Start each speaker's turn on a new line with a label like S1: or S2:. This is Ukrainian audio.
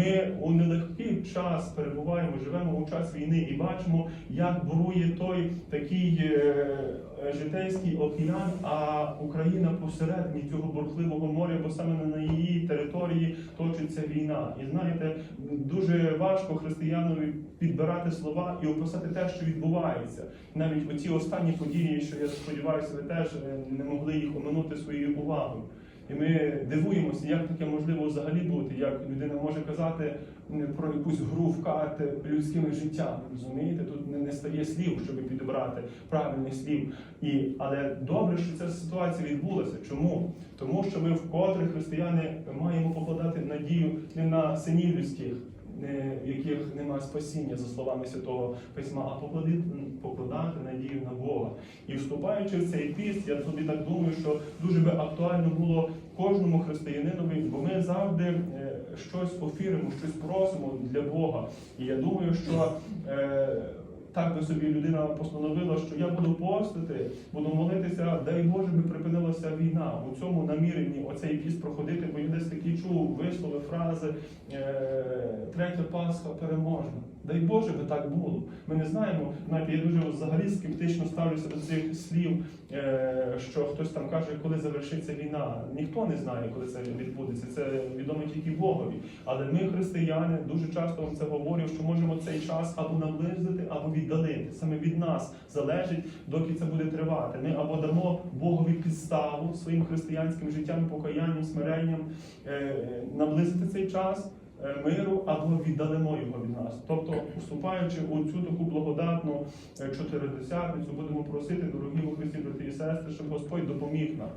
S1: ми у нелегкий час перебуваємо, живемо у час війни і бачимо, як бурує той такий е, житейський океан, а Україна посередині цього бурхливого моря, бо саме на її території точиться війна. І знаєте, дуже важко християнові підбирати слова і описати те, що відбувається. Навіть оці останні події, що я сподіваюся, ви теж е, не могли їх оминути своєю увагою. І ми дивуємося, як таке можливо взагалі бути, як людина може казати про якусь гру в карти людськими життями. Розумієте, тут не, не стає слів, щоб підібрати правильних слів. І, але добре, що ця ситуація відбулася. Чому? Тому що ми вкотре християни маємо покладати надію не на синів людських, в яких немає спасіння, за словами Святого Письма, а покладати. І вступаючи в цей піст, я собі так думаю, що дуже би актуально було кожному християнинові, бо ми завжди е, щось офіримо, щось просимо для Бога. І я думаю, що е, так би собі людина постановила, що я буду постити, буду молитися, дай Боже би припинилася війна. У цьому наміренні оцей піст проходити, бо я десь такі чув вислови, фрази е, третя Пасха переможна. Дай Боже би так було. Ми не знаємо. Знаєте, я дуже взагалі скептично ставлюся до цих слів, е, що хтось там каже, коли завершиться війна. Ніхто не знає, коли це відбудеться. Це відомо тільки Богові. Але ми, християни, дуже часто вам це говорю, що можемо цей час або наблизити, або. Саме від нас залежить, доки це буде тривати. Ми або дамо Богові підставу своїм християнським життям, покаянням, смиренням е, наблизити цей час. е, Миру або віддалимо його від нас, тобто, уступаючи у цю таку благодатну е, чотиридесятницю, будемо просити, дорогі у Христі, брати і сестри, щоб Господь допоміг нам.